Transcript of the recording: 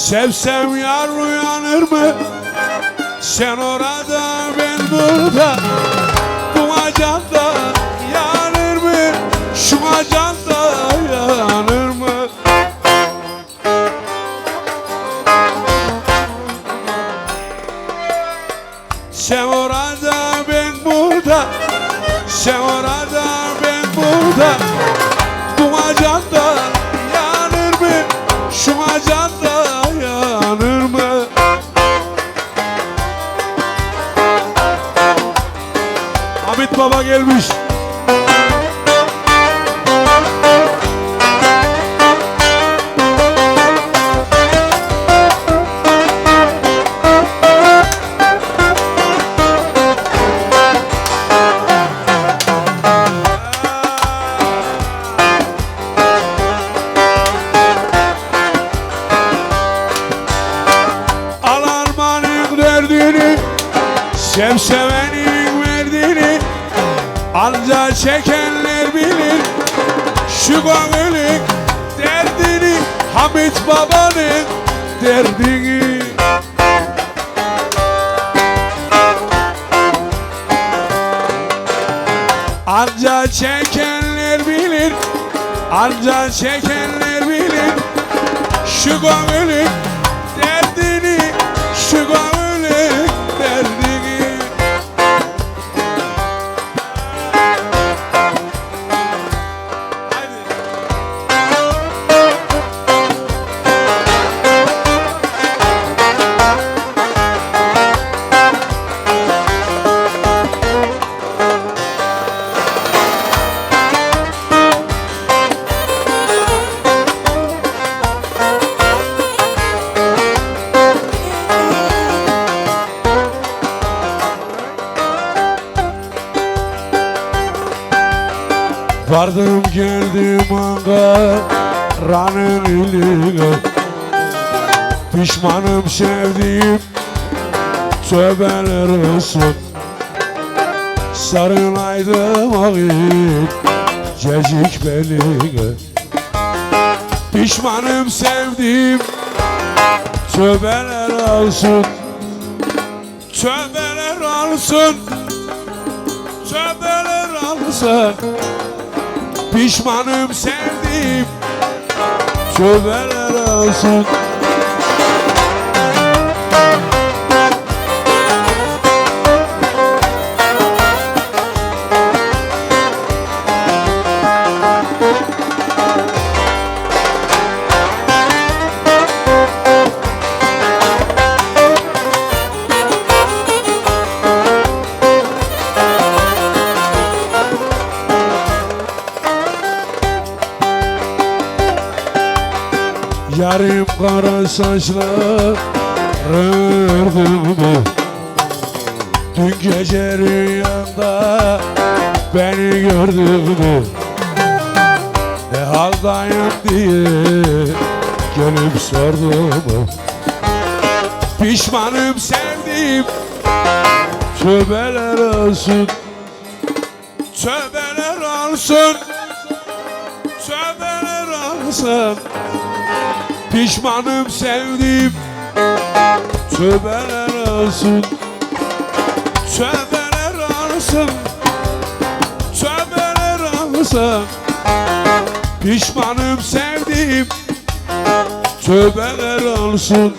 Sevsem yar uyanır mı? Sen orada ben burada Bu acanda yanır mı? Şu acanda yanır mı? Sen orada ben burada Sen orada ben burada Bu acanda yanır mı? Şu acanda Baba gelmiş. Al armanın derdini Sev sevenin verdiğini Anca çekenler bilir Şu gönlün derdini Hamit babanın derdini. Anca çekenler bilir Anca çekenler bilir Şu gönlün derdini Şu gönlün Vardım geldim Ankara'nın iline Pişmanım sevdiğim tövbeler olsun. Sarılaydım ağit cecik beline Pişmanım sevdiğim tövbeler olsun. Tövbeler olsun. Tövbeler olsun Pişmanım sevdim. Tövbeler olsun Yarım kara saçlarım Dün gece rüyanda beni gördün mü? Ne haldayım diye gelip sordum. Pişmanım sevdim Tövbeler olsun Tövbeler olsun Olsun Pişmanım sevdim. Tövbeler olsun. Tövbeler olsun. Tövbeler olsun. Pişmanım sevdim. Tövbeler olsun